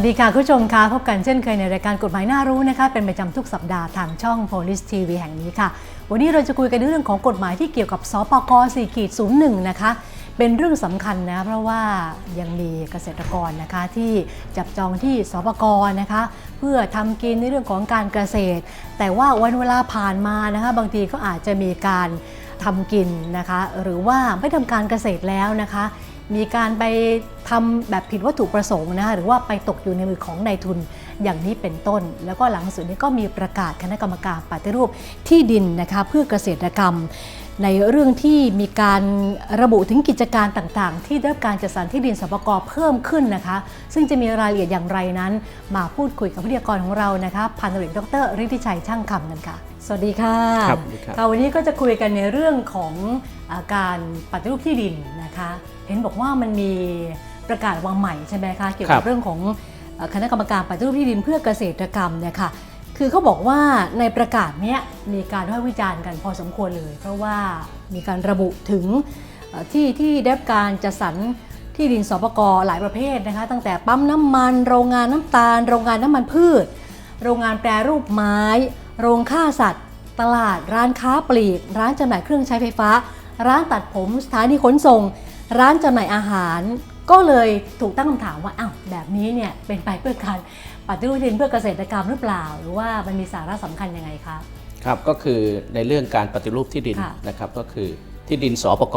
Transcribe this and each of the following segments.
สวัสดีค่ะ คุณผู้ชมคะพบกันเช่นเคยในรายการกฎหมายน่ารู้นะคะ เป็นประจำทุกสัปดาห์ทางช่อง Police TV แห่งนี้ค่ะ วันนี้เราจะคุยกันเรื่องของกฎหมายที่เกี่ยวกับสปก4ขีด01 นะคะ เป็นเรื่องสำคัญนะ เพราะว่ายังมีเกษตรกรนะคะที่จับจองที่สปกนะคะ เพื่อทำกินในเรื่องของการเกษตร แต่ว่าวันเวลาผ่านมานะคะ บางทีก็อาจจะมีการทำกินนะคะ หรือว่าไม่ทำการเกษตรแล้วนะคะ มีการไปทำแบบผิดวัตถุประสงค์นะคะหรือว่าไปตกอยู่ในมือของนายทุนอย่างนี้เป็นต้น แล้วก็หลังสุดนี้ก็มีประกาศคณะกรรมการปฏิรูปที่ดินนะคะเพื่อเกษตรกรรม ในเรื่องที่มีการระบุถึงกิจการต่างๆ ที่ได้รับการจัดสรรที่ดินสปกเพิ่มขึ้นนะคะ ซึ่งจะมีรายละเอียดอย่างไรนั้น มาพูดคุยกับวิทยากรของเรานะคะพันตำรวจดรฤทธิชัยช่างคำกันค่ะ สวัสดีค่ะครับสวัสดีครับค่ะวันนี้ก็จะคุยกันในเรื่องของอาการปฏิรูปที่ดินนะคะ เห็นบอกว่ามันมีประกาศวางใหม่ใช่ไหมคะเกี่ยวครักับบเรื่องของเอ่อคณะกรรมการปฏิรูปที่ดินเพื่อเกษตรกรรมเนี่ยค่ะคือเขาบอกว่าในประกาศเนี้ยมีการวิพากษ์วิจารณ์กันพอสมควรเลย เพราะว่ามีการระบุถึงเอ่อที่ที่ได้รับการจัดสรรที่ดินสปกหลายประเภทนะคะตั้งแต่ปั๊มน้ำมันโรงงานน้ำตาล โรงงานน้ำมันพืช โรงงานแปรรูปไม้ โรงฆ่าสัตว์ ตลาด ร้านค้าปลีก ร้านจำหน่ายเครื่องใช้ไฟฟ้า ร้านตัดผมสถานีขนส่ง ร้านจำหน่ายอาหารก็เลยถูกตั้งคำถามว่าอ้าวแบบนี้เนี่ยเป็นไปเพื่อการปฏิรูปที่ดินเพื่อเกษตรกรรมหรือเปล่า หรือว่ามันมีสาระสำคัญยังไงคะครับก็คือในเรื่องการปฏิรูปที่ดินค่ะนะครับก็คือที่ดินสปก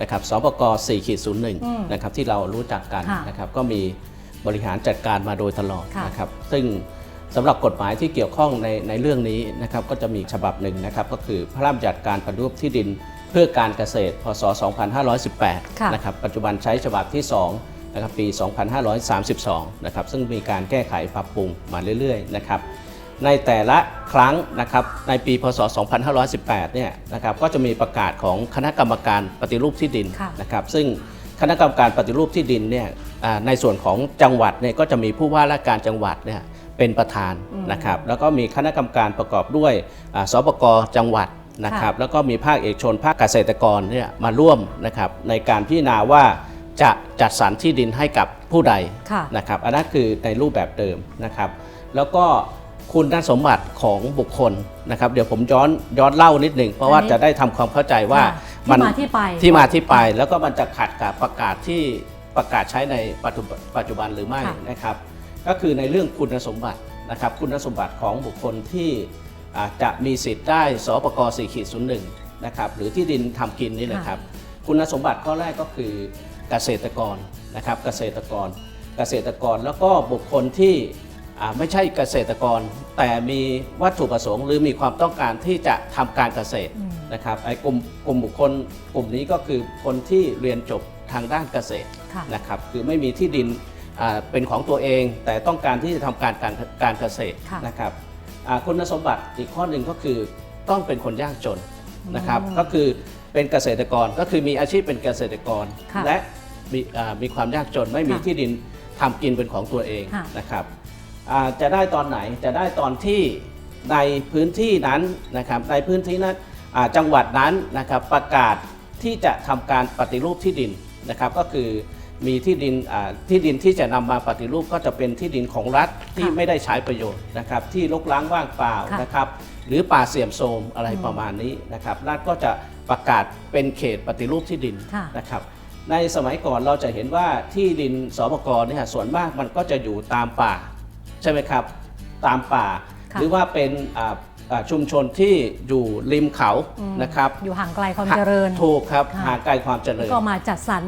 นะครับสปก4ขีดอืม01นะครับที่เรารู้จักกันค่ะนะครับก็มีบริหารจัดการมาโดยตลอดค่ะนะครับซึ่งสำหรับกฎหมายที่เกี่ยวข้องในในเรื่องนี้นะครับก็จะมีฉบับหนึ่งนะครับก็คือพระราชบัญญัติการปฏิรูปที่ดิน เพื่อการเกษตร พศค่ะ2518 นะครับ ปัจจุบันใช้ฉบับที่ 2 นะครับ ปี 2532 นะครับ ซึ่งมีการแก้ไขปรับปรุงมาเรื่อยๆ นะครับ ในแต่ละครั้งนะครับ ในปี พศ 2518 เนี่ยนะครับ ก็จะมีประกาศของคณะกรรมการปฏิรูปที่ดินค่ะนะครับ ซึ่งคณะกรรมการปฏิรูปที่ดินเนี่ยอ่าในส่วนของจังหวัดเนี่ยก็จะมีผู้ว่าราชการจังหวัดเนี่ยเป็นประธานอืมนะครับ แล้วก็มีคณะกรรมการประกอบด้วยอ่าสปกจังหวัด นะครับแล้วก็มีภาคเอกชนภาคเกษตรกรเนี่ยมาร่วมนะครับในการพิจารณาว่าจะจัดสรรที่ดินให้กับผู้ใดค่ะนะครับอันนั้นคือในรูปแบบเดิมนะครับ แล้วก็คุณสมบัติของบุคคลนะครับเดี๋ยวผมย้อนย้อนเล่านิดหนึ่งเพราะว่าอันนี้จะได้ทำความเข้าใจว่าค่ะมันที่มาที่ไปที่มาที่ไป แล้วก็มันจะขัดกับประกาศที่ประกาศใช้ในปัจจุบันปัจจุบันหรือไม่ค่ะนะครับ ก็คือในเรื่องคุณสมบัตินะครับ คุณสมบัติของบุคคลที่อา จจะมีสิทธิ์ได้สปก4ขีด01นะครับหรือที่ดินทำกินนี่นะครับ คุณสมบัติข้อแรกก็คือเกษตรกรนะครับเกษตรกร เกษตรกรแล้วก็บุคคลที่อ่าไม่ใช่เกษตรกร แต่มีวัตถุประสงค์ หรือมีความต้องการที่จะทำการเกษตรอืมนะครับไอ้กลุ่มกลุ่มบุคคลกลุ่มนี้ก็คือคนที่เรียนจบทางด้านเกษตรค่ะนะครับคือไม่มีที่ดินอ่าเป็นของตัวเอง แต่ต้องการที่จะทำการการการเกษตรค่ะนะครับอ่า คุณสมบัติอีกข้อหนึ่งก็คือต้องเป็นคนยากจนนะครับอืมก็คือเป็นเกษตรกรก็คือมีอาชีพเป็นเกษตรกร ค่ะและมีอ่ามีความยากจนไม่มีค่ะที่ดินทำกินเป็นของตัวเองค่ะ นะครับอ่าจะได้ตอนไหนจะได้ตอนที่ในพื้นที่นั้นนะครับในพื้นที่นั้นอ่าจังหวัดนั้นนะครับประกาศที่จะทำการปฏิรูปที่ดินนะครับก็คือ มีที่ดินอ่าที่ดินที่จะนำมาปฏิรูปก็จะเป็นที่ดินของรัฐที่ค่ะไม่ได้ใช้ประโยชน์นะครับที่รกร้างว่างเปล่าค่ะนะครับหรือป่าเสื่อมโทรมอะไรอืมประมาณนี้นะครับรัฐก็จะประกาศเป็นเขตปฏิรูปที่ดินค่ะนะครับในสมัยก่อนเราจะเห็นว่าที่ดินสปกรเนี่ยส่วนมากมันก็จะอยู่ตามป่าใช่ไหมครับตามป่าค่ะหรือว่าเป็นอ่าอ่าชุมชนที่อยู่ริมเขาอืมนะครับอยู่ห่างไกลความเจริญถูกครับค่ะห่างไกลความเจริญก็มาจัดสรร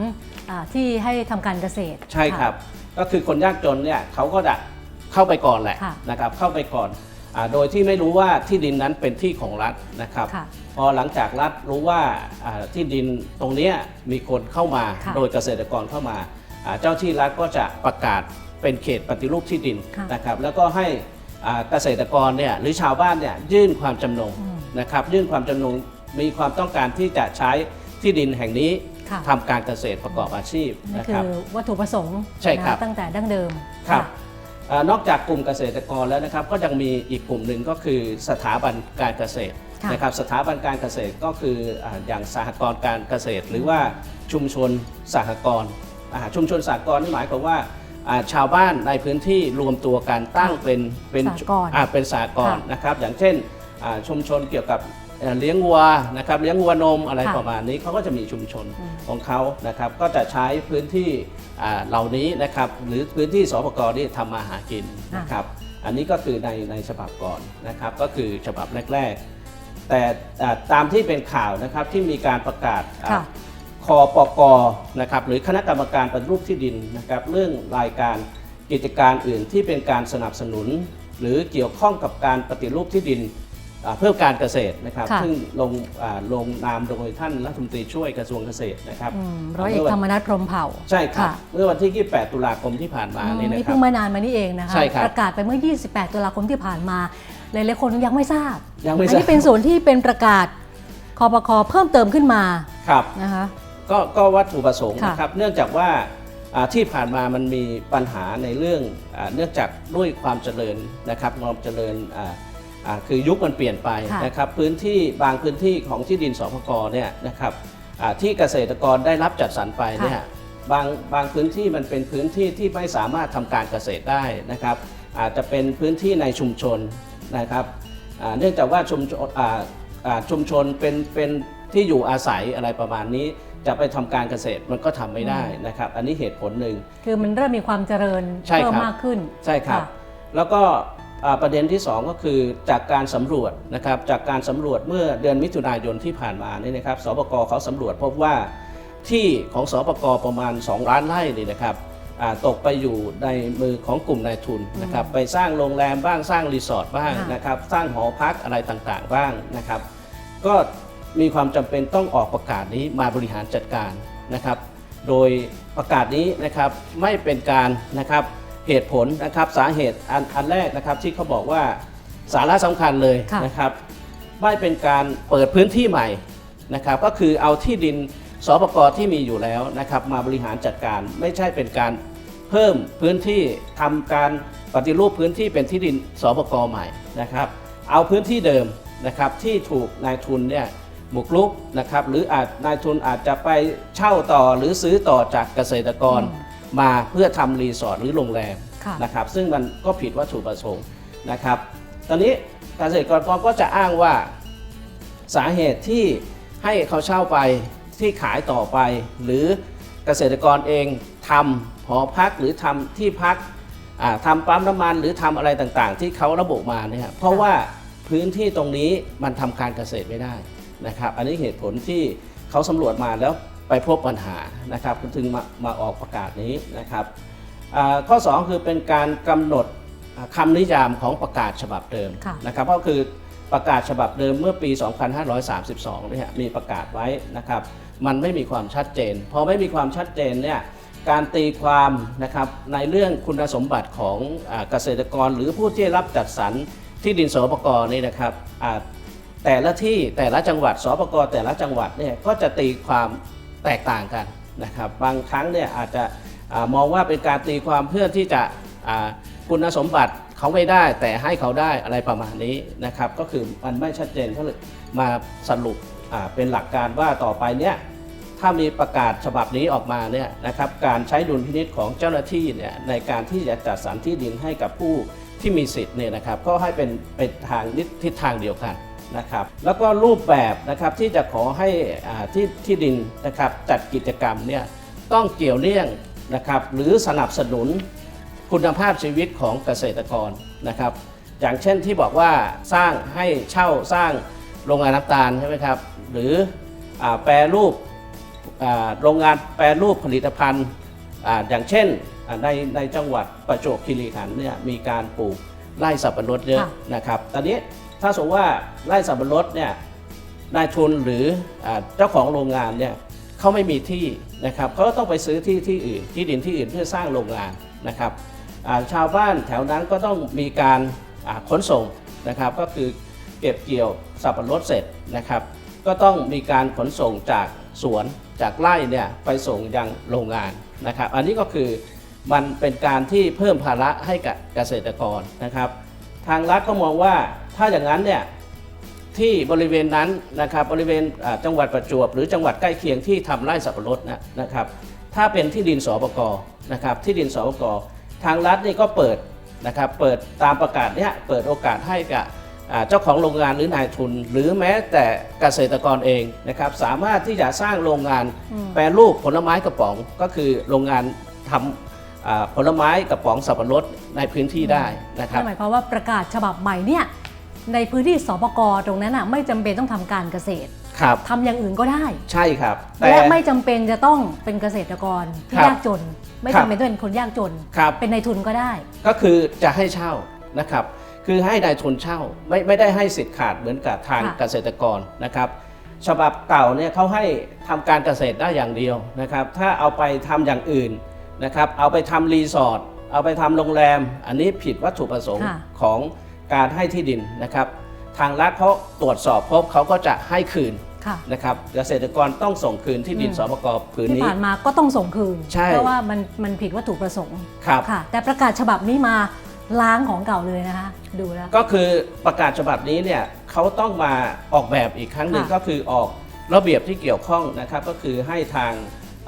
อ่าที่ให้ทำการเกษตร ใช่ครับ ก็คือคนยากจนเนี่ยเขาก็จะเข้าไปก่อนแหละค่ะ นะครับ เข้าไปก่อนอาโดยที่ไม่รู้ว่าที่ดินนั้นเป็นที่ของรัฐนะครับ ค่ะ พอหลังจากรัฐรู้ว่าอ่าที่ดินตรงเนี้ยมีคนเข้ามาค่ะโดยเกษตรกรเข้ามาอ่าเจ้าที่รัฐก็จะประกาศเป็นเขตปฏิรูปที่ดินค่ะนะครับ แล้วก็ให้อ่าเกษตรกรเนี่ยหรือชาวบ้านเนี่ยยื่นความจำนงอืมนะครับ ยื่นความจำนงมีความต้องการที่จะใช้ที่ดินแห่งนี้ ค่ะ ทำการเกษตรประกอบอาชีพนี่นะคืครัอบวัตถุประสงค์ใช่ครับ นะตั้งแต่ดั้งเดิมครับะอานอกจากกลุ่มเกษตรกรแล้วนะครับ ก็ยังมีอีกกลุ่มหนึ่งก็คือสถาบันการเกษตรค่ะนะครับ สถาบันการเกษตรก็คืออาอย่างสหกรณ์การเกษตร หรือว่าชุมชนสหกรณ์อ่าชุมชนสหกรณ์นี่หมายความว่าอ่าชาวบ้านในพื้นที่รวมตัวกันตั้งเป็นเป็นสหกรณ์อ่าเป็นสากลค่ะ นะครับ อย่างเช่นอ่าชุมชนเกี่ยวกับ เอ่อเลี้ยงวัวนะครับเลี้ยงวัวนมอะไรค่ะประมาณนี้เขาก็จะมีชุมชนอืมของเขานะครับก็จะใช้พื้นที่อ่าเหล่านี้นะครับหรือพื้นที่สปกนี่ทำมาหากินนะครับอันนี้ก็คือในในฉบับก่อนนะครับก็คือฉบับแรก ๆ แต่อ่าตามที่เป็นข่าวนะครับที่มีการประกาศอ่าค่ะคอปกนะครับหรือคณะกรรมการปฏิรูปที่ดินนะครับเรื่องรายการกิจการอื่นที่เป็นการสนับสนุน หรือเกี่ยวข้องกับการปฏิรูปที่ดินอ่า เพื่อการเกษตรนะครับ ค่ะ ซึ่งลงอ่าลงนามโดยท่านรัฐมนตรีช่วยกระทรวงเกษตรนะครับอืมร้อยเอกธรรมนัฐพรหมเผ่าใช่ครับค่ะเมื่อวันที่ 28 ตุลาคมที่ผ่านมาอืมนี่นะนี่ครัเพิ่บ งมานานมานี่เองนะคะ ใช่ครับประกาศไปเมื่อ 28 ตุลาคมที่ผ่านมา หลายๆคนยังไม่ทราบยังไม่อัทราบนี้เป็นส่วนที่เป็นประกาศคอปคเพิ่มเติมขึ้นมาครับ นะคะ ก็ก็วัตถุประสงค์ค่ะนะครับ เนื่องจากว่าอ่าที่ผ่านมามันมีปัญหาในเรื่องอาเนื่องจากด้วยความเจริญนะครับความเจริญอ่าอ่า คือยุคมันเปลี่ยนไปค่ะนะครับพื้นที่บางพื้นที่ของที่ดินสพกเนี่ยนะครับอ่าที่เกษตรกรได้รับจัดสรรไปเนี่ยบางบางพื้นที่มันเป็นพื้นที่ที่ไม่สามารถทำการเกษตรได้นะครับ อาจจะเป็นพื้นที่ในชุมชนนะครับอ่าเนื่องจากว่าชุมชนอ่าอ่าชุมชนเป็นเป็นที่อยู่อาศัยอะไรประมาณนี้ จะไปทำการเกษตรมันก็ทำไม่ได้นะครับ อันนี้เหตุผลหนึ่งคือมันเริ่มมีความเจริญใช่ครับเพิ่มมากขึ้นใช่ครับค่ะแล้วก็อ่า ประเด็นที่ 2 ก็คือจากการสำรวจนะครับจากการสำรวจเมื่อเดือนมิถุนายนที่ผ่านมานี่นะครับสปกเขาสำรวจพบว่าที่ของสปกประมาณ 2 ล้านไร่นี่นะครับอ่าตกไปอยู่ในมือของกลุ่มนายทุนนะครับไปสร้างโรงแรมบ้างสร้างรีสอร์ทบ้างค่ะนะครับสร้างหอพักอะไรต่างๆบ้างนะครับ ก็มีความจำเป็นต้องออกประกาศนี้มาบริหารจัดการนะครับ โดยประกาศนี้นะครับไม่เป็นการนะครับ เหตุผลนะครับสาเหตุอันอันแรกนะครับที่เขาบอกว่าสาระสำคัญเลยค่ะนะครับไม่เป็นการเปิดพื้นที่ใหม่นะครับ ก็คือเอาที่ดินสปกที่มีอยู่แล้วนะครับมาบริหารจัดการไม่ใช่เป็นการเพิ่มพื้นที่ทำการปฏิรูปพื้นที่เป็นที่ดินสปกใหม่นะครับ เอาพื้นที่เดิมนะครับที่ถูกนายทุนเนี่ยบุกรุกนะครับหรืออาจนายทุนอาจจะไปเช่าต่อหรือซื้อต่อจากเกษตรกรอื มมาเพื่อทำรีสอร์ทหรือโรงแรมค่ะนะครับซึ่งมันก็ผิดวัตถุประสงค์นะครับ ตอนนี้เกษตรกรก็จะอ้างว่าสาเหตุที่ให้เขาเช่าไปที่ขายต่อไป หรือเกษตรกรเองทำหอพักหรือทำที่พักอ่าทำปั๊มน้ำมันหรือทำอะไรต่างๆ ที่เขาระบุมาเนี่ยเพราะว่าพื้นที่ตรงนี้มันทำการเกษตรไม่ได้นะครับ อันนี้เหตุผลที่เขาสำรวจมาแล้ว ไปพบปัญหานะครับถึงมามาออกประกาศนี้นะครับอ่าข้อ 2 คือเป็นการกำหนดอ่าคำนิยามของประกาศฉบับเดิมค่ะนะครับก็คือประกาศฉบับเดิมเมื่อปี 2532เนี่ยมีประกาศไว้นะครับ มันไม่มีความชัดเจน พอไม่มีความชัดเจนเนี่ยการตีความนะครับในเรื่องคุณสมบัติของอาเกษตรกรหรือผู้ที่รับจัดสรรที่ดินสปกนี่นะครับอ่าแต่ละที่แต่ละจังหวัดสปกแต่ละจังหวัดเนี่ยก็จะตีความ แตกต่างกันนะครับ บางครั้งเนี่ยอาจจะมองว่าเป็นการตีความเพื่อที่จะคุณสมบัติเขาไม่ได้แต่ให้เขาได้อะไรประมาณนี้นะครับ ก็คือมันไม่ชัดเจนก็เลยมาสรุปเป็นหลักการว่าต่อไปเนี่ยถ้ามีประกาศฉบับนี้ออกมาเนี่ยนะครับการใช้ดุลพินิษของเจ้าหน้าที่เนี่ยในการที่จะจัดสรรที่ดินให้กับผู้ที่มีสิทธิ์เนี่ยนะครับก็ให้เป็นเป็นทางทิศทางเดียวกัน นะครับแล้วก็รูปแบบนะครับที่จะขอให้อ่าที่ที่ดินนะครับจัดกิจกรรมเนี่ยต้องเกี่ยวเนื่องนะครับหรือสนับสนุนคุณภาพชีวิตของเกษตรกรนะครับอย่างเช่นที่บอกว่าสร้างให้เช่าสร้างโรงงานน้ำตาลใช่ไหมครับหรืออาแปรรูปอ่าโรงงานแปรรูปผลิตภัณฑ์อ่าอย่างเช่นอ่าในในจังหวัดประจวบคีรีขันธ์เนี่ยมีการปลูกไร่สับปะรดเยอะค่ะนะครับตอนนี้ ถ้าสมมติว่าไร่สับปะรดเนี่ยนายทุนหรือเจ้าของโรงงานเนี่ยเขาไม่มีที่นะครับเขาก็ต้องไปซื้อที่ที่อื่นที่ดินที่อื่นเพื่อสร้างโรงงานนะครับชาวบ้านแถวนั้นก็ต้องมีการขนส่งนะครับ ก็คือเก็บเกี่ยวสับปะรดเสร็จนะครับ ก็ต้องมีการขนส่งจากสวนจากไร่เนี่ยไปส่งยังโรงงานนะครับ อันนี้ก็คือมันเป็นการที่เพิ่มภาระให้กับเกษตรกรนะครับ ทางรัฐก็มองว่า ถ้าอย่างนั้นเนี่ยที่บริเวณนั้นนะครับบริเวณอ่าจังหวัดประจวบ หรือจังหวัดใกล้เคียงที่ทำไร่สับปะรดนะนะครับ ถ้าเป็นที่ดินสปกนะครับที่ดินสปกทางรัฐนี่ก็เปิดนะครับเปิดตามประกาศเนี้ยเปิดโอกาสให้กับอ่าเจ้าของโรงงานหรือนายทุน หรือแม้แต่เกษตรกรเองนะครับสามารถที่จะสร้างโรงงานอืมแปรรูปผลไม้กระป๋อง ก็คือโรงงานทำอ่าผลไม้กระป๋องสับปะรดในพื้นที่ได้นะครับนั่นหมายความว่าประกาศฉบับใหม่เนี่ย ในพื้นที่สปกตรงนั้นอะไม่จำเป็นต้องทำการเกษตรครับ ทำอย่างอื่นก็ได้ ใช่ครับและไม่จำเป็นจะต้องเป็นเกษตรกรที่ครับยากจน ไม่ครับ จำเป็นต้องเป็นคนยากจน ครับ เป็นนายทุนก็ได้ ก็คือจะให้เช่านะครับ คือให้นายทุนเช่าไม่ไม่ได้ให้สิทธิ์ขาดเหมือนกับทางค่ะ เกษตรกรนะครับ ฉบับเก่าเนี่ยเขาให้ทำการเกษตรได้อย่างเดียวนะครับ ถ้าเอาไปทำอย่างอื่นนะครับ เอาไปทำรีสอร์ทเอาไปทำโรงแรม อันนี้ผิดวัตถุประสงค์ค่ะ ของ การให้ที่ดินนะครับ ทางรัฐเขาตรวจสอบพบเขาก็จะให้คืนค่ะ นะครับเกษตรกรต้องส่งคืนที่ดินอืม สปกผืนที่นี้ ผ่านมาก็ต้องส่งคืน ใช่ เพราะว่ามันมันผิดวัตถุประสงค์ครับ ค่ะ แต่ประกาศฉบับนี้มาล้างของเก่าเลยนะคะ ดูแล้ว ก็คือประกาศฉบับนี้เนี่ยเขาต้องมาออกแบบอีกครั้งหนึ่งค่ะก็คือออกระเบียบที่เกี่ยวข้องนะครับ ก็คือให้ทาง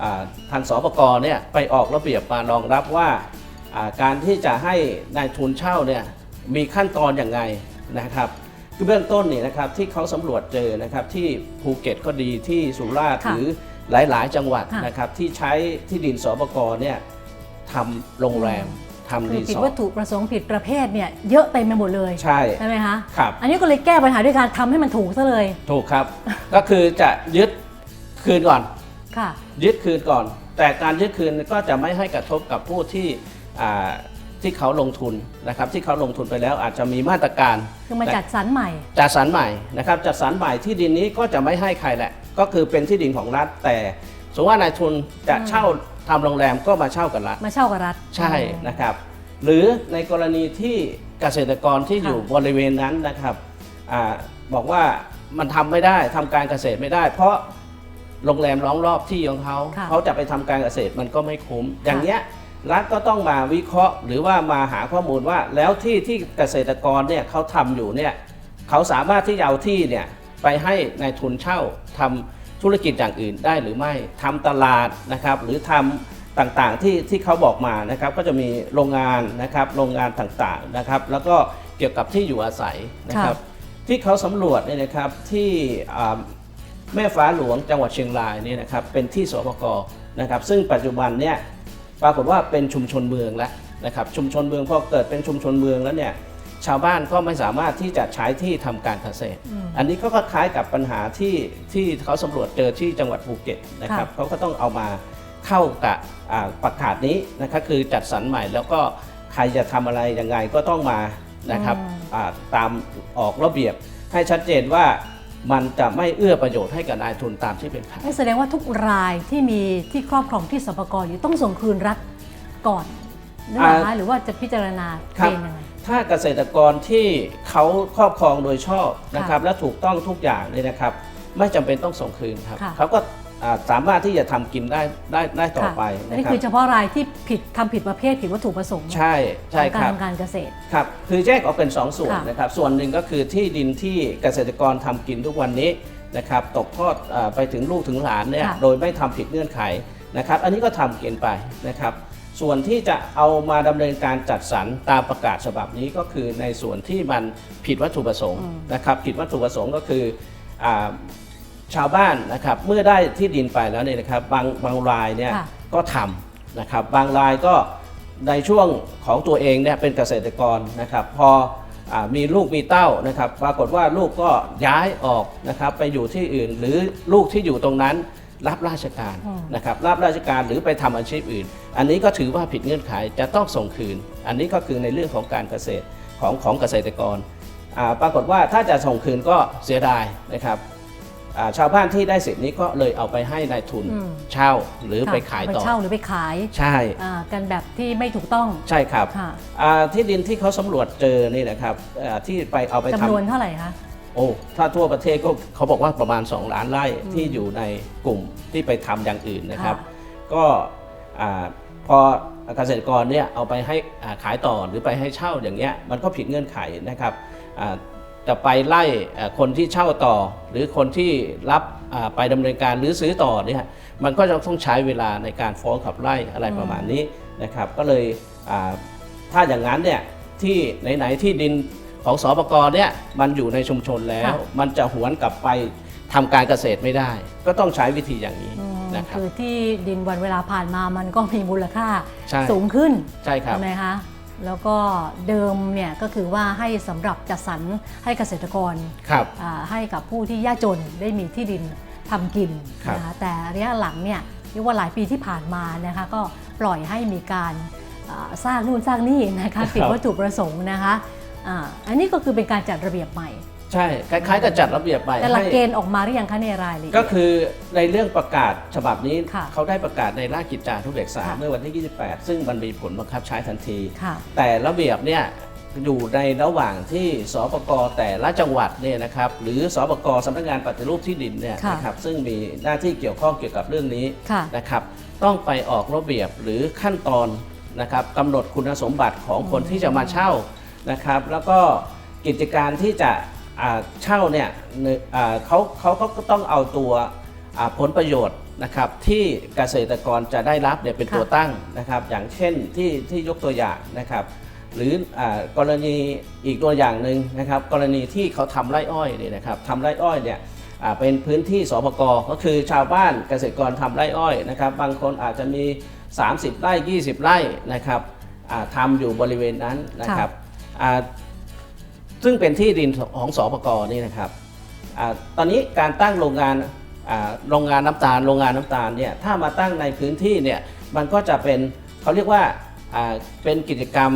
อ่าทางสปกเนี่ยไปออกระเบียบมารองรับว่าอ่าการที่จะให้นายทุนเช่าเนี่ย มีขั้นตอนอย่างไงนะครับคือเบื้องต้นเนี่ยนะครับที่เขาสำรวจเจอนะครับที่ภูเก็ตก็ดีที่สุราษฎร์ค่ะหรือหลาย ๆ จังหวัดค่ะนะครับที่ใช้ที่ดินสปกเนี่ยทำโรงแรมทำคือรีผิดสอวัร์ตทถุประสงค์ผิดประเภทเนี่ยเยอะเต็มไปหมดเลยใช่ใช่ไหมคะครับอันนี้ก็เลยแก้ปัญหาด้วยการทำให้มันถูกซะเลย ถูกครับ ก็คือจะยึดคืนก่อนค่ะยึดคืนก่อน แต่การยึดคืนก็จะไม่ให้กระทบกับผู้ที่อ่า ที่เขาลงทุนนะครับที่เขาลงทุนไปแล้วอาจจะมีมาตรการคือมาจัดสรรใหม่ จัดสรรใหม่นะครับจัดสรรใหม่ที่ดินนี้ก็จะไม่ให้ใครแหละ ก็คือเป็นที่ดินของรัฐแต่สมมติว่านายทุนจะอืมเช่าทำโรงแรมก็มาเช่ากับรัฐมาเช่ากับรัฐใช่นะครับหรือในกรณีที่เกษตรกรที่ค่ะอยู่บริเวณนั้นนะครับอาบอกว่ามันทำไม่ได้ทำการเกษตรไม่ได้ เพราะโรงแรมล้อมรอบที่ของเขาค่ะเขาจะไปทำการเกษตรมันก็ไม่คุ้มอย่างเนี้ย รัฐก็ต้องมาวิเคราะห์ หรือว่ามาหาข้อมูลว่าแล้วที่ที่เกษตรกรเนี่ยเขาทำอยู่เนี่ยเขาสามารถที่จะเอาที่เนี่ยไปให้ในายทุนเช่าทำธุรกิจอย่างอื่นได้หรือไม่ทำตลาดนะครับหรือทำต่างๆที่ที่เขาบอกมานะครับก็จะมีโรงงานนะครับโรงงานต่างๆนะครับ แล้วก็เกี่ยวกับที่อยู่อาศัยนะครับที่เขาสำรวจเนี่ยนะครับที่อ่าแม่ฟ้าหลวงจังหวัดเชียงรายเนี่ยนะครับเป็นที่สปกนะครับซึ่งปัจจุบันเนี่ย ปรากฏว่าเป็นชุมชนเมืองแล้วนะครับชุมชนเมืองพอเกิดเป็นชุมชนเมืองแล้วเนี่ยชาวบ้านก็ไม่สามารถที่จะใช้ที่ทำการเกษตรอืมอันนี้ก็คล้ายกับปัญหาที่ที่เขาสำรวจเจอที่จังหวัดภูเก็ตนะครับค่ะเขาก็ต้องเอามาเข้ากับอ่าประกาศนี้นะครับคือจัดสรรใหม่แล้วก็ใครจะทำอะไรยังไงก็ต้องมานะครับอ่าตามออกระเบียบให้ชัดเจนว่า มันจะไม่เอื้อประโยชน์ให้กับนายทุนตามที่เป็นข่าวนั่นแสดงว่าทุกรายที่มีที่ครอบครองที่สปกรอยู่ต้องส่งคืนรัฐก่อนหรือเปล่าคะอ่าหรือว่าจะพิจารณาครัเกบณฑ์ยังไงถ้าเกษตรกรที่เขาครอบครองโดยชอบนะครับ และถูกต้องทุกอย่างเนี่ยนะครับ ไม่จำเป็นต้องส่งคืนครับค่ะเขาก็ อ่าสามารถที่จะทำกินได้ได้ได้ต่อไปค่ะอันนะนี้ครับ คือเฉพาะรายที่ผิดทำผิดประเภทผิดวัตถุประสงค์ใช่ใช่ของคการรับทำการเกษตร ครับคือแยกออกเป็น 2 ส่วนค่ะ นะครับ ส่วนหนึ่งก็คือที่ดินที่เกษตรกรทำกินทุกวันนี้นะครับตกทอดเออไปถึงลูกถึงหลานเนี่ยค่ะโดยไม่ทำผิดเงื่อนไขนะครับ อันนี้ก็ทำกินไปนะครับ ส่วนที่จะเอามาดำเนินการจัดสรรตามประกาศฉบับนี้ก็คือในส่วนที่มันผิดวัตถุประสงค์นะครับ ผิดวัตถุประสงค์ก็คืออา ชาวบ้านนะครับเมื่อได้ที่ดินไปแล้วเนี่ยนะครับบางบางรายเนี่ยค่ะ ก็ทำนะครับบางรายก็ในช่วงของตัวเองเนี่ยเป็นเกษตรกรนะครับพออามีลูกมีเต้านะครับปรากฏว่าลูกก็ย้ายออกนะครับไปอยู่ที่อื่น หรือลูกที่อยู่ตรงนั้นรับราชการอืมนะครับรับราชการหรือไปทำอาชีพอื่น อันนี้ก็ถือว่าผิดเงื่อนไขจะต้องส่งคืน อันนี้ก็คือในเรื่องของการเกษตรของของเกษตรกร อ่าปรากฏว่าถ้าจะส่งคืนก็เสียดายนะครับอ่า ชาวบ้านที่ได้สิทธิ์นี้ก็เลยเอาไปให้นายทุนอืมเช่าหรือค่ะไปขายต่อไปเช่าหรือไปขายใช่อ่ากันแบบที่ไม่ถูกต้องใช่ครับค่ะอ่าที่ดินที่เขาสำรวจเจอนี่นะครับอ่าที่ไปเอาไปทจำนวนเท่าไหร่คะำโอ้ถ้าทั่วประเทศก็เขาบอกว่าประมาณ 2 ล้านไร่ที่อยู่ในกลุ่มที่ไปทำอย่างอื่นนะครับค่ะก็อ่าพอเกษตรกรเนี่ยเอาไปให้อ่าขายต่อหรือไปให้เช่าอย่างเงี้ยมันก็ผิดเงื่อนไขนะครับอ่า จะไปไล่อ่าคนที่เช่าต่อ หรือคนที่รับอ่าไปดำเนินการหรือซื้อต่อเนี่ยมันก็จะต้องใช้เวลาในการฟ้องขับไล่อะไรประมาณนี้นะครับ ก็เลยอ่าถ้าอย่างนั้นเนี่ยที่ไหนๆที่ดินของสปกเนี่ยมันอยู่ในชุมชนแล้วค่ะมันจะหวนกลับไปทำการเกษตรไม่ได้ ก็ต้องใช้วิธีอย่างนี้อืมนะครับคือที่ดินวันเวลาผ่านมามันก็มีมูลค่าใช่สูงขึ้นใช่ครับใช่ไหมคะ แล้วก็เดิมเนี่ยก็คือว่าให้สำหรับจัดสรรให้เกษตรกรครับอ่าให้กับผู้ที่ยากจนได้มีที่ดินทำกินครับนะคะแต่ระยะหลังเนี่ยเรียกว่าหลายปีที่ผ่านมานะคะก็ปล่อยให้มีการอ่าสร้างนู่นสร้างนี่นะคะผิดวัตถุประสงค์นะคะอ่าอันนี้ก็คือเป็นการจัดระเบียบใหม่ ใช่คล้าย ๆ กับจัดระเบียบใหม่แต่หลักให้ เกณฑ์ออกมาหรือยังคะในรายละเอียด ก็คือในเรื่องประกาศฉบับนี้ค่ะเขาได้ประกาศในราชกิจจานุเบกษาค่ะ เมื่อวันที่ 28 ซึ่งมันมีผลบังคับใช้ทันที ค่ะ แต่ระเบียบเนี่ยอยู่ในระหว่างที่สปกแต่ละจังหวัดเนี่ยนะครับหรือสปกสำนักงานปฏิรูปที่ดินเนี่ยค่ะนะครับซึ่งมีหน้าที่เกี่ยวข้องเกี่ยวกับเรื่องนี้ค่ะนะครับต้องไปออกระเบียบหรือขั้นตอนนะครับกำหนดคุณสมบัติของคนที่จะมาเช่านะครับ แล้วก็กิจการที่จะอ่า เช่าเนี่ยเนยอ่าเขาเขาก็ต้องเอาตัวอ่าผลประโยชน์นะครับที่เกษตรกรจะได้รับเนี่ยเป็นค่ะตัวตั้งนะครับ อย่างเช่นที่ที่ยกตัวอย่างนะครับ หรืออากรณีอีกตัวอย่างหนึ่งนะครับ กรณีที่เขาทำไร่อ้อยเนี่ยนะครับทำไร่อ้อยเนี่ยอ่าเป็นพื้นที่สปกก็คือชาวบ้านเกษตรกรทำไร่อ้อยนะครับ บางคนอาจจะมี 30 ไร่ 20 ไร่นะครับอ่าทำอยู่บริเวณนั้นนะครับอ่า ซึ่งเป็นที่ดินของสปกนี่นะครับอาตอนนี้การตั้งโรงงานอ่าโรงงานน้ำตาลโรงงานน้ำตาลเนี่ยถ้ามาตั้งในพื้นที่เนี่ยมันก็จะเป็นเขาเรียกว่าอ่าเป็นกิจกรรม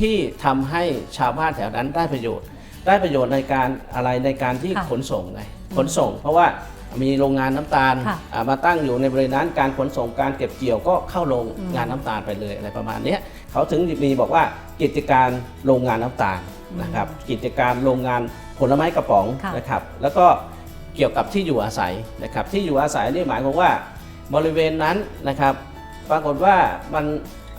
ที่ทำให้ชาวบ้านแถวนั้นได้ประโยชน์ ได้ประโยชน์ในการอะไรในการที่ค่ะขนส่งไงขนส่ง เพราะว่ามีโรงงานน้ำตาลค่ะอ่ามาตั้งอยู่ในบริเวณนั้นการขนส่งการเก็บเกี่ยวก็เข้าโรงอืมงานน้ำตาลไปเลยอะไรประมาณเนี้ยเขาถึงมีบอกว่ากิจการโรงงานน้ำตาล นะครับกิจการโรงงานผลไม้กระป๋องค่ะนะครับแล้วก็เกี่ยวกับที่อยู่อาศัยนะครับที่อยู่อาศัยนี่หมายความว่าบริเวณนั้นนะครับ ปรากฏว่ามัน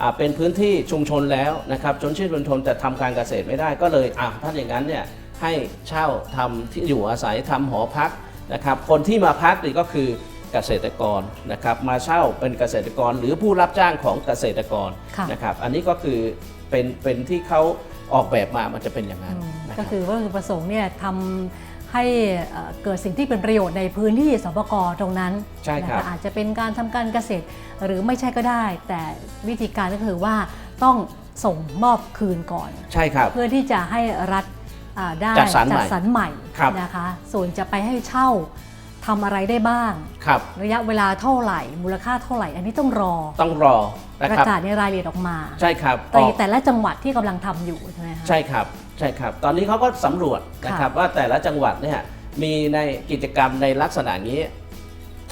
อ่าเป็นพื้นที่ชุมชนแล้วนะครับชนชื่อชุมชนแต่ทำการเกษตรไม่ได้ก็เลยอะถ้าอย่างนั้นเนี่ยให้เช่าทำที่อยู่อาศัยทำหอพักนะครับคนที่มาพักนี่ก็คือเกษตรกรนะครับมาเช่าเป็นเกษตรกรหรือผู้รับจ้างของเกษตรกรค่ะนะครับอันนี้ก็คือเป็นเป็นที่เขา ออกแบบมามันจะเป็นอย่างนั้นอืมนะคก็รับคือวัตถุประสงค์เนี่ยทำให้เอ่อเกิดสิ่งที่เป็นประโยชน์ในพื้นที่สปกตรงนั้นใช่ครับนะคะอาจจะเป็นการทำการเกษตรหรือไม่ใช่ก็ได้ แต่วิธีการก็คือว่าต้องส่งมอบคืนก่อนใช่ครับเพื่อที่จะให้รัฐอ่าได้จัดสรรใหม่สรรใหม่ครับนะคะส่วนจะไปให้เช่า ทำอะไรได้บ้าง ครับ ระยะเวลาเท่าไหร่ มูลค่าเท่าไหร่ อันนี้ต้องรอต้องรอนะประครับกาศในรายละเอียดออกมาใช่ครับแต่ออก แต่ละจังหวัดที่กำลังทำอยู่ใช่ไหมคะ ใช่ครับ ใช่ครับ ตอนนี้เขาก็สำรวจนะครับว่าแต่ละจังหวัดเนี่ยมีในกิจกรรมในลักษณะนี้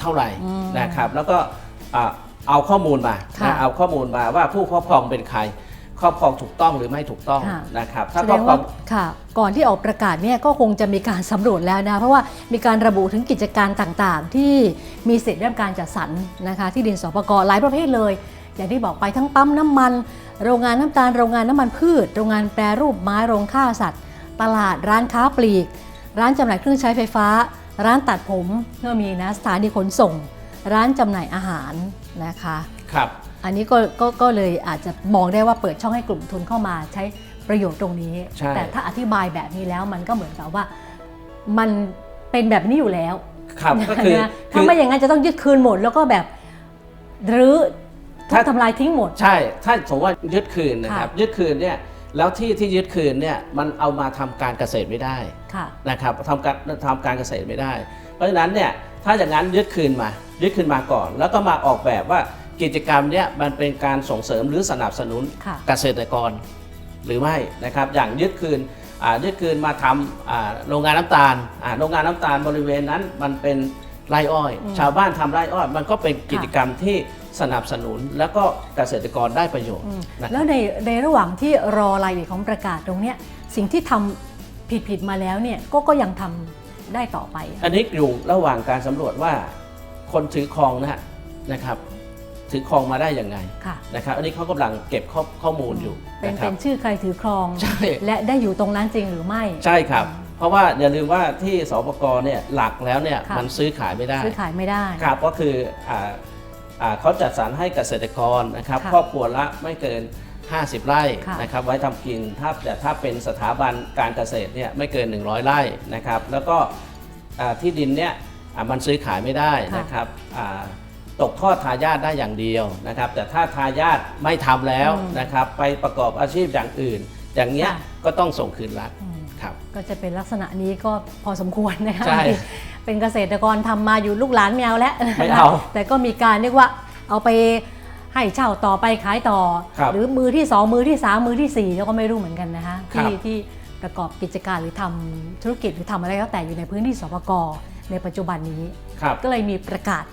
เท่าไหร่อืมนะครับ แล้วก็อ่าเอาข้อมูลมาค่ะ นะเอาข้อมูลมาว่าผู้ครอบครองเป็นใคร ครอบครองถูกต้องหรือไม่ถูกต้องค่ะ นะครับ ถ้าแสคดรอบงครอว่างค่ะ ก่อนที่ออกประกาศเนี่ยก็คงจะมีการสำรวจแล้วนะ เพราะว่ามีการระบุถึงกิจการต่างๆ ที่มีสิทธิ์ได้รับการจัดสรรนะคะ ที่ดินสปกหลายประเภทเลย อย่างที่บอกไปทั้งปั๊มน้ำมัน โรงงานน้ำตาลโรงงานน้ำมันพืช โรงงานแปรรูปไม้โรงฆ่าสัตว์ ตลาดร้านค้าปลีก ร้านจำหน่ายเครื่องใช้ไฟฟ้า ร้านตัดผมก็มีนะสถานีขนส่ง ร้านจำหน่ายอาหารนะคะ ครับ อันนี้ก็ก็ก็เลยอาจจะมองได้ว่าเปิดช่องให้กลุ่มทุนเข้ามาใช้ประโยชน์ตรงนี้ ใช่ แต่ถ้าอธิบายแบบนี้แล้วมันก็เหมือนกับว่า มันเป็นแบบนี้อยู่แล้วครับก็คือนะคืถ้าอ ไม่อย่างนั้นจะต้องยึดคืนหมด แล้วก็แบบรื้อทุถ้าบทำลายทิ้งหมด ใช่ ถ้าสมมติว่ายึดคืนนะครับ ค่ะ ยึดคืนเนี่ยแล้วที่ที่ยึดคืนเนี่ยมันเอามาทำการเกษตรไม่ได้ค่ะ นะครับทำการทำการเกษตรไม่ได้ เพราะฉะนั้นเนี่ยถ้าอย่างนั้นยึดคืนมา ยึดคืนมาก่อน แล้วก็มาออกแบบว่า กิจกรรมเนี่ยมันเป็นการส่งเสริมหรือสนับสนุนค่ะเกษตรกร หรือไม่นะครับอย่างยึดคืนอ่ายึดคืนมาทำอ่าโรงงานน้ำตาลอ่าโรงงานน้ำตาลบริเวณนั้นมันเป็นไร่อ้อย อืม ชาวบ้านทำไร่อ้อย มันก็เป็นกิจกรรมที่สนับสนุนแล้วก็เกษตรกรได้ประโยชน์อืมนะครับแล้วในในระหว่างที่รอรายละเอียดของประกาศตรงเนี้ยสิ่งที่ทำผิดผิดๆมาแล้วเนี่ยก็ก็ยังทำได้ต่อไป อันนี้อยู่ระหว่างการสำรวจว่าคนถือครองนะฮะนะครับ ถือครองมาได้ยังไงค่ะนะครับอันนี้เขากำลังเก็บข้อข้อมูลอยู่เป็นนะคเป็รับนชื่อใครถือครองใช่และได้อยู่ตรงนั้นจริงหรือไม่ ใช่ครับ เพราะว่าอย่าลืมว่าที่สปกเนี่ยหลักแล้วเนี่ยค่ะมันซื้อขายไม่ได้ซื้อขายไม่ได้ครับก็คืออ่าอ่าเขาจัดสรรให้เกษตรกรนะครับค่ะครอบครัวละไม่เกิน 50 ไร่ค่ะนะครับไว้ทำกินถ้าแต่ถ้าเป็นสถาบันการเกษตรเนี่ยไม่เกิน 100 ไร่นะครับแล้วก็อ่าที่ดินเนี่ยอ่ามันซื้อขายไม่ได้ค่ะนะครับอ่า ตกทอดทายาทได้อย่างเดียวนะครับ แต่ถ้าทายาทไม่ทำแล้วอืมนะครับ ไปประกอบอาชีพอย่างอื่น อย่างเงี้ยค่ะก็ต้องส่งคืนรัฐอืมครับ ก็จะเป็นลักษณะนี้ก็พอสมควรนะคะใช่ที่เป็นเกษตรกรทำมาอยู่ลูกหลานไม่เอาแล้วไม่เอาแต่ก็มีการเรียกว่าเอาไปให้เช่าต่อไปขายต่อครับหรือมือที่ 2 มือที่ 3 มือที่ 4 แล้วก็ไม่รู้เหมือนกันนะคะครับที่ที่ประกอบกิจการหรือทำธุรกิจหรือทำอะไรก็แต่อยู่ในพื้นที่สปกในปัจจุบันนี้ครับก็เลยมีประกาศ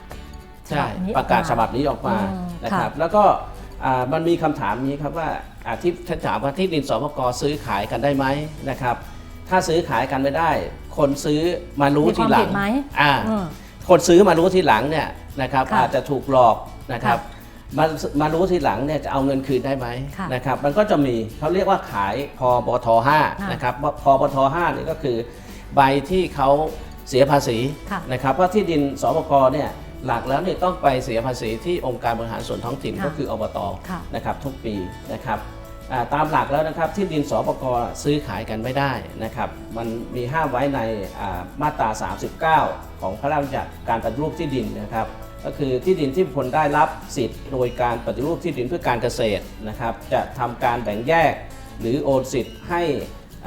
ใช่ฉบับนี้ประกาศออมฉบับนี้ออกมาอืมนะครับค่ะแล้วก็อ่ามันมีคำถามนี้ครับว่าอ่าที่ท่านถามว่าที่ดินสปกซื้อขายกันได้ไหมนะครับ ถ้าซื้อขายกันไม่ได้ คนซื้อมารู้มีคทีวามหลัผิงดไหมอ่าอืมคนซื้อมารู้ทีหลังเนี่ยนะครับค่ะอาจจะถูกหลอกนะครับค่มามารู้ทีหลังเนี่ยจะเอาเงินคืนได้ไหมค่ะนะครับ มันก็จะมีเขาเรียกว่าขายพบทค่ะ5นะครับพบท5นี่ก็คือใบที่เขาเสียภาษีค่ะนะครับเพราะที่ดินสปกเนี่ย หลักแล้วเนี่ยต้องไปเสียภาษีที่องค์การบริหารส่วนท้องถิ่นค่ะก็คืออบตค่ะนะครับทุกปีนะครับอ่าตามหลักแล้วนะครับที่ดินสปกซื้อขายกันไม่ได้นะครับมันมีห้ามไว้ในอ่ามาตรา 39 ของพระราชบัญญัติการปฏิรูปที่ดินนะครับ ก็คือที่ดินที่บุคคลได้รับสิทธิ์โดยการปฏิรูปที่ดินเพื่อการเกษตรนะครับจะทำการแบ่งแยก หรือโอนสิทธิ์ให้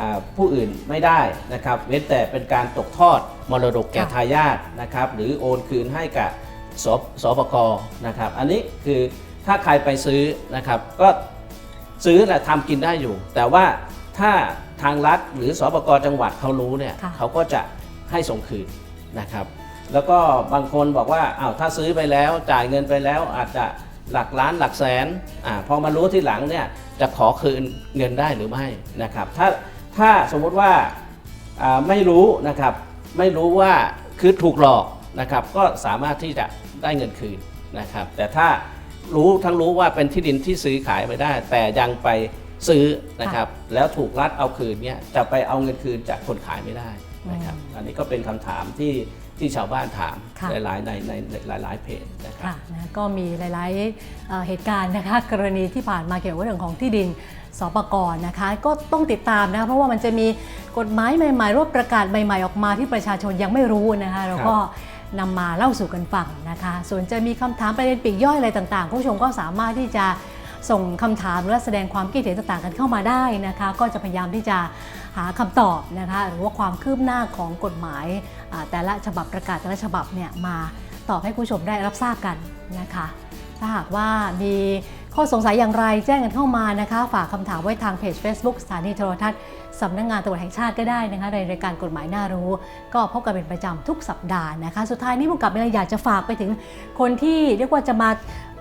อ่าผู้อื่นไม่ได้นะครับ เว้นแต่เป็นการตกทอดมรดกแก่ค่ะ ทายาทนะครับ หรือโอนคืนให้กับ สสปกนะครับ อันนี้คือถ้าใครไปซื้อนะครับ ก็ซื้อแหละทำกินได้อยู่ แต่ว่าถ้าทางรัฐหรือสปกจังหวัดเขารู้เนี่ยค่ะเขาก็จะให้ส่งคืนนะครับ แล้วก็บางคนบอกว่าอ้าวถ้าซื้อไปแล้วจ่ายเงินไปแล้วอาจจะหลักล้านหลักแสนอาพอมารู้ทีหลังเนี่ยจะขอคืนเงินได้หรือไม่นะครับถ้าถ้าสมมุติว่าอ่าไม่รู้นะครับ ไม่รู้ว่าคือถูกหลอก นะครับก็สามารถที่จะได้เงินคืนนะครับแต่ถ้ารู้ทั้งรู้ว่าเป็นที่ดินที่ซื้อขายไม่ได้ แต่ยังไปซื้อนะครับแล้วถูกรัดเอาคืนเนี่ยจะไปเอาเงินคืนจากคนขายไม่ได้นะครับอันนี้ก็เป็นคำถามที่ที่ชาวบ้านถามค่ะหลายๆในในในหลายๆเพจนะครับค่ะนะก็มีหลายๆเอ่อเหตุการณ์นะคะกรณีที่ผ่านมาเกี่ยวกับเรื่องของที่ดินสปกรนะคะก็ต้องติดตามนะคะเพราะว่ามันจะมีกฎหมายใหม่ๆรูปประกาศใหม่ ๆ ออกมาที่ประชาชนยังไม่รู้นะคะเราก็ นำมาเล่าสู่กันฟังนะคะ ส่วนจะมีคำถามประเด็นปีกย่อยอะไรต่างๆ ผู้ชมก็สามารถที่จะส่งคำถามหรือว่าแสดงความคิดเห็นต่างๆกันเข้ามาได้นะคะ ก็จะพยายามที่จะหาคำตอบนะคะหรือว่าความคืบหน้าของกฎหมาย แต่ละฉบับประกาศแต่ละฉบับเนี่ยมาตอบให้ผู้ชมได้รับทราบกันนะคะ ถ้าหากว่ามีข้อสงสัยอย่างไรแจ้งกันเข้ามานะคะ ฝากคำถามไว้ทางเพจ Facebook สถานีโทรทัศน์ สำนักงานตำรวจแห่งชาติก็ได้นะคะในรายการกฎหมายน่ารู้ ก็พบกันเป็นประจำทุกสัปดาห์นะคะ สุดท้ายนี้ผมกลับมีอะไรอยากจะฝากไปถึงคนที่เรียกว่าจะมา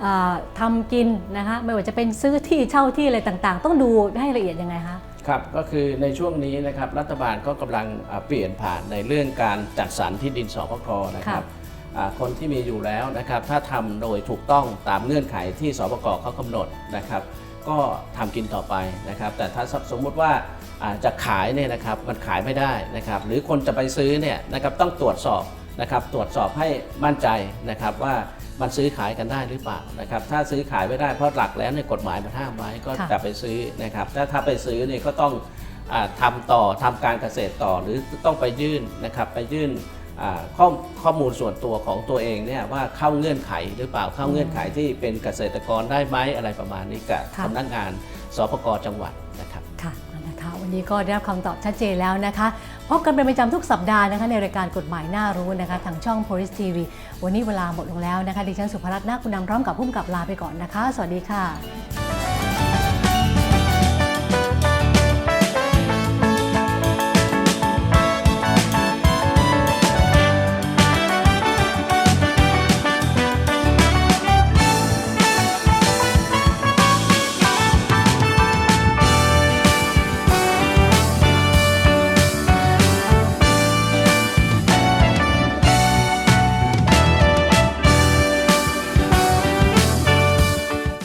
เอ่อทำกินนะคะไม่ว่าจะเป็นซื้อที่เช่าที่อะไรต่างๆ ต้องดูให้ละเอียดยังไงคะครับก็คือในช่วงนี้นะครับรัฐบาลก็กำลังอ่าเปลี่ยนผ่านในเรื่องการจัดสรรที่ดินสปกนะครับค่ะอ่าคนที่มีอยู่แล้วนะครับถ้าทำโดยถูกต้องตามเงื่อนไขที่สปกเขากำหนดนะครับ ก็ทำกินต่อไปนะครับ แต่ถ้าสมมุติว่าอ่า จะขายเนี่ยนะครับมันขายไม่ได้นะครับ หรือคนจะไปซื้อเนี่ยนะครับต้องตรวจสอบนะครับ ตรวจสอบให้มั่นใจนะครับว่ามันซื้อขายกันได้หรือเปล่านะครับ ถ้าซื้อขายไม่ได้เพราะหลักแล้วในยกฎหมายมันห้ามไว้ก็ค่ะจะไปซื้อนะครับถ้าถ้าไปซื้อเนี่ยก็ต้องอาทำต่อทำการเกษตรต่อหรือต้องไปยื่นนะครับไปยื่นอ่าข้อข้อมูลส่วนตัวของตัวเองเนี่ยว่าเข้าเงื่อนไขหรือเปล่าเข้าเงื่อนไขที่เป็นเกษตรกรได้ไหมอะไรประมาณนี้กับค่ะสำนักงานสปกจังหวัด วันนี้ก็ได้รับคำตอบชัดเจนแล้วนะคะ พบกันเป็นประจำทุกสัปดาห์นะคะ ในรายการกฎหมายน่ารู้นะคะ ทางช่อง Police TV วันนี้เวลาหมดลงแล้วนะคะ ดิฉันสุภรัตน์นาคุณนำพร้อมกับผู้กำกับลาไปก่อนนะคะ สวัสดีค่ะ